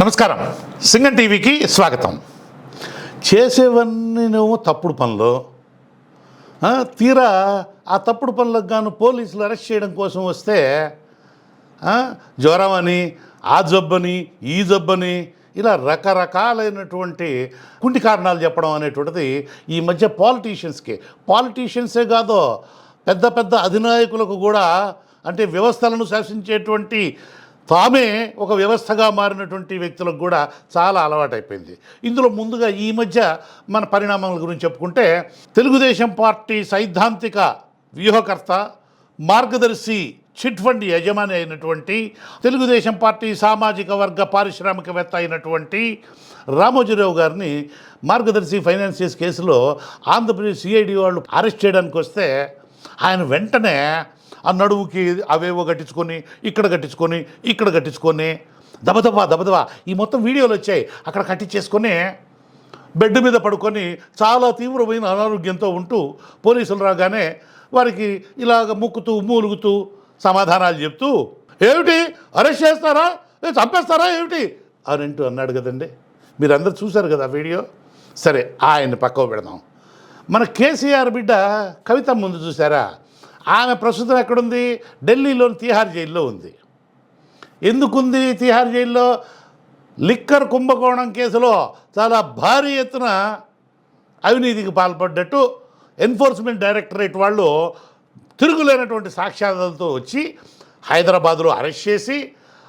నమస్కారం. సింగం టీవీకి స్వాగతం. చేసేవన్నీనేమో తప్పుడు పనులు. తీరా ఆ తప్పుడు పనులకు గాను పోలీసులు అరెస్ట్ చేయడం కోసం వస్తే జ్వరమని జ్వరం అని ఆ జబ్బని ఈ జబ్బని ఇలా రకరకాలైనటువంటి కుంటి కారణాలు చెప్పడం అనేటువంటిది ఈ మధ్య పాలిటీషియన్స్కి. పాలిటీషియన్సే కాదు పెద్ద పెద్ద అధినాయకులకు కూడా అంటే వ్యవస్థలను శాసించేటువంటి తామే ఒక వ్యవస్థగా మారినటువంటి వ్యక్తులకు కూడా చాలా అలవాటైపోయింది. ఇందులో ముందుగా ఈ మధ్య మన పరిణామాల గురించి చెప్పుకుంటే తెలుగుదేశం పార్టీ సైద్ధాంతిక వ్యూహకర్త మార్గదర్శి చిట్ ఫండ్ యజమాని అయినటువంటి తెలుగుదేశం పార్టీ సామాజిక వర్గ పారిశ్రామికవేత్త అయినటువంటి రామోజీరావు గారిని మార్గదర్శి ఫైనాన్సియస్ కేసులో ఆంధ్రప్రదేశ్ సిఐడి వాళ్ళు అరెస్ట్ చేయడానికి వస్తే ఆయన వెంటనే ఆ నడువుకి అవేవో కట్టించుకొని ఇక్కడ కట్టించుకొని ఇక్కడ కట్టించుకొని. దబదబా దబదబా ఈ మొత్తం వీడియోలు వచ్చాయి. అక్కడ కట్టించేసుకొని బెడ్ మీద పడుకొని చాలా తీవ్రమైన అనారోగ్యంతో ఉంటూ పోలీసులు రాగానే వారికి ఇలాగ ముక్కుతూ మూలుగుతూ సమాధానాలు చెప్తూ ఏమిటి? అరెస్ట్ చేస్తారా? ఏ, చంపేస్తారా? ఏమిటి? అని అంటూ అన్నాడు కదండి. మీరందరూ చూశారు కదా వీడియో? సరే ఆయన్ని పక్కకు పెడదాం. మన కేసీఆర్ బిడ్డ కవిత ముందు చూసారా ఆమె ప్రస్తుతం ఎక్కడుంది? ఢిల్లీలోని తీహార్ జైల్లో ఉంది. ఎందుకుంది తీహార్ జైల్లో? లిక్కర్ కుంభకోణం కేసులో చాలా భారీ ఎత్తున అవినీతికి పాల్పడ్డట్టు ఎన్ఫోర్స్మెంట్ డైరెక్టరేట్ వాళ్ళు తిరుగులేనటువంటి సాక్ష్యాలతో వచ్చి హైదరాబాద్లో అరెస్ట్ చేసి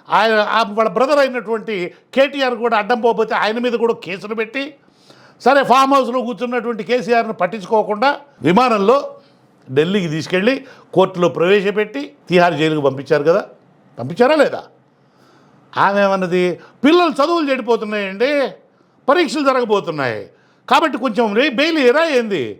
ఆయన వాళ్ళ బ్రదర్ అయినటువంటి కేటీఆర్ కూడా అడ్డం పోకపోతే ఆయన మీద కూడా కేసులు పెట్టి సరే ఫామ్ హౌస్లో కూర్చున్నటువంటి కేసీఆర్ను పట్టించుకోకుండా విమానంలో ఢిల్లీకి తీసుకెళ్ళి కోర్టులో ప్రవేశపెట్టి తిహార్ జైలుకు పంపించారు కదా? పంపించారా లేదా? ఆమె ఏమన్నది పిల్లలు చదువులు చెడిపోతున్నాయండి పరీక్షలు జరగబోతున్నాయి కాబట్టి కొంచెం రే- బెయిల్ ఎరా ఏంది?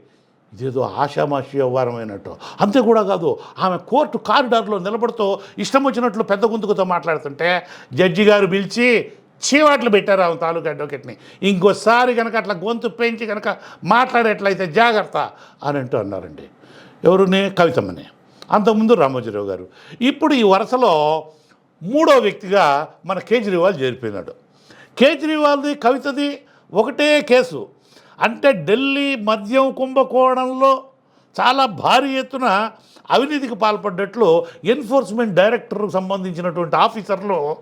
ఇదేదో ఆషామాషి వ్యవహారమైనట్టు. అంతే కూడా కాదు ఆమె కోర్టు కారిడార్లో నిలబడుతూ ఇష్టం వచ్చినట్లు పెద్ద గొంతుకుతో మాట్లాడుతుంటే జడ్జి గారు పిలిచి చీవాట్లు పెట్టారు ఆమె తాలూకా అడ్వకేట్ని? ఇంకోసారి కనుక అట్లా గొంతు పెంచి కనుక మాట్లాడేట్లయితే జాగ్రత్త అని అంటూ అన్నారండి. ఎవరునే? కవితమ్మనే. అంతకుముందు రామోజీరావు గారు. ఇప్పుడు ఈ వరుసలో మూడో వ్యక్తిగా మన కేజ్రీవాల్ చేరిపోయినాడు. కేజ్రీవాల్ది కవితది ఒకటే కేసు. అంటే ఢిల్లీ మద్యం కుంభకోణంలో చాలా భారీ ఎత్తున అవినీతికి పాల్పడ్డట్లు ఎన్ఫోర్స్మెంట్ డైరెక్టర్కు సంబంధించినటువంటి ఆఫీసర్లు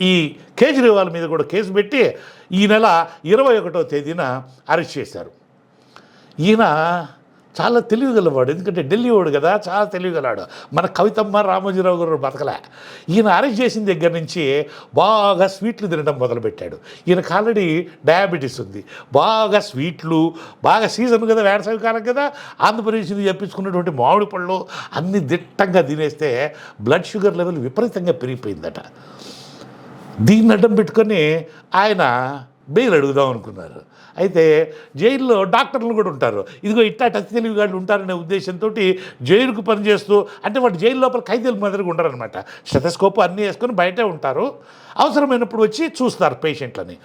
ఈ కేజ్రీవాల్ మీద కూడా కేసు పెట్టి ఈ నెల ఇరవై ఒకటో తేదీన అరెస్ట్ చేశారు. ఈయన చాలా తెలివిగలవాడు. ఎందుకంటే ఢిల్లీ వాడు కదా చాలా తెలివిగలవాడు. మన కవితమ్మ రామోజీరావు గారు బతకలే. ఈయన అరెస్ట్ చేసిన దగ్గర నుంచి బాగా స్వీట్లు తినడం మొదలుపెట్టాడు. ఈయనకు ఆల్రెడీ డయాబెటీస్ ఉంది. బాగా స్వీట్లు బాగా సీజన్ కదా వేసవి కాలం కదా. ఆంధ్రప్రదేశ్ నుంచి చెప్పించుకున్నటువంటి మామిడి పళ్ళు అన్ని దిట్టంగా తినేస్తే బ్లడ్ షుగర్ లెవెల్ విపరీతంగా పెరిగిపోయిందట. దీన్ని అడ్డం పెట్టుకొని ఆయన బెయిల్ అడుగుదాం అనుకున్నారు. అయితే జైల్లో డాక్టర్లు కూడా ఉంటారు. ఇదిగో ఇట్టా టచ్ తెలివి వాళ్ళు ఉంటారనే ఉద్దేశంతో జైలుకు పనిచేస్తూ అంటే వాడు జైలు లోపల ఖైదీల మాదిరిగా ఉండరనమాట స్టెథస్కోప్ అన్నీ వేసుకొని బయటే ఉంటారు. అవసరమైనప్పుడు వచ్చి చూస్తారు పేషెంట్లని.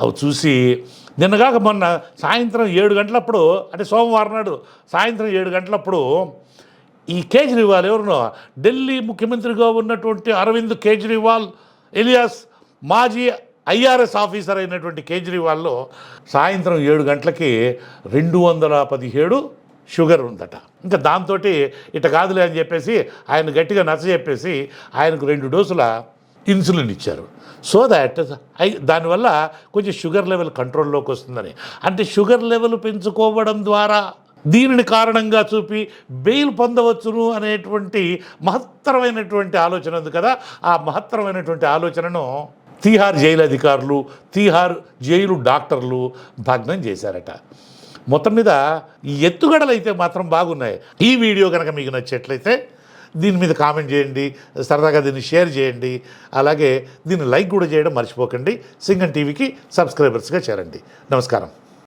అవి చూసి నిన్నగాక మొన్న సాయంత్రం ఏడు గంటలప్పుడు అంటే సోమవారం నాడు సాయంత్రం ఏడు గంటలప్పుడు ఈ కేజ్రీవాల్ ఎవరునో ఢిల్లీ ముఖ్యమంత్రిగా ఉన్నటువంటి అరవింద్ కేజ్రీవాల్ ఎలియాస్ మాజీ ఐఆర్ఎస్ ఆఫీసర్ అయినటువంటి కేజ్రీవాల్లో సాయంత్రం ఏడు గంటలకి రెండు వందల పదిహేడు షుగర్ ఉందట. ఇంకా దాంతో ఇట కాదులే అని చెప్పేసి ఆయన గట్టిగా నచ్చ చెప్పేసి ఆయనకు రెండు డోసుల ఇన్సులిన్ ఇచ్చారు. సో దాట్ ఐ దానివల్ల కొంచెం షుగర్ లెవెల్ కంట్రోల్లోకి వస్తుందని. అంటే షుగర్ లెవెల్ పెంచుకోవడం ద్వారా దీనిని కారణంగా చూపి బెయిల్ పొందవచ్చును అనేటువంటి మహత్తరమైనటువంటి ఆలోచన ఉంది కదా. ఆ మహత్తరమైనటువంటి ఆలోచనను తీహార్ జైలు అధికారులు తీహార్ జైలు డాక్టర్లు భగ్నం చేశారట. మొత్తం మీద ఈ ఎత్తుగడలు అయితే మాత్రం బాగున్నాయి. ఈ వీడియో కనుక మీకు నచ్చేట్లయితే దీని మీద కామెంట్ చేయండి సరదాగా దీన్ని షేర్ చేయండి అలాగే దీన్ని లైక్ కూడా చేయడం మర్చిపోకండి. సింగన్ టీవీకి సబ్స్క్రైబర్స్గా చేరండి. నమస్కారం.